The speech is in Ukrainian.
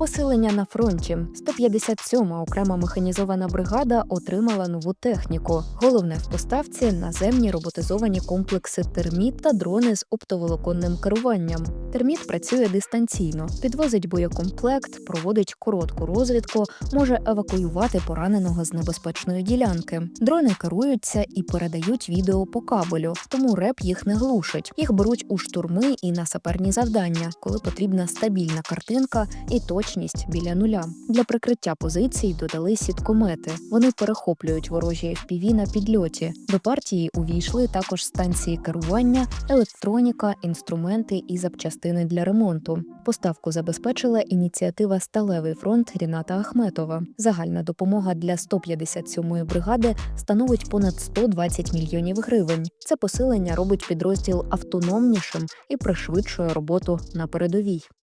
Посилення на фронті. 157-ма окрема механізована бригада отримала нову техніку. Головне в поставці наземні роботизовані комплекси терміт та дрони з оптоволоконним керуванням. Терміт працює дистанційно, підвозить боєкомплект, проводить коротку розвідку, може евакуювати пораненого з небезпечної ділянки. Дрони керуються і передають відео по кабелю, тому реп їх не глушить. Їх беруть у штурми і на саперні завдання, коли потрібна стабільна картинка і точність біля нуля. Для прикриття позицій додали сіткомети. Вони перехоплюють ворожі FPV на підльоті. До партії увійшли також станції керування, електроніка, інструменти і запчастини для ремонту. Поставку забезпечила ініціатива Сталевий фронт Ріната Ахметова. Загальна допомога для 157-ї бригади становить понад 120 мільйонів гривень. Це посилення робить підрозділ автономнішим і пришвидшує роботу на передовій.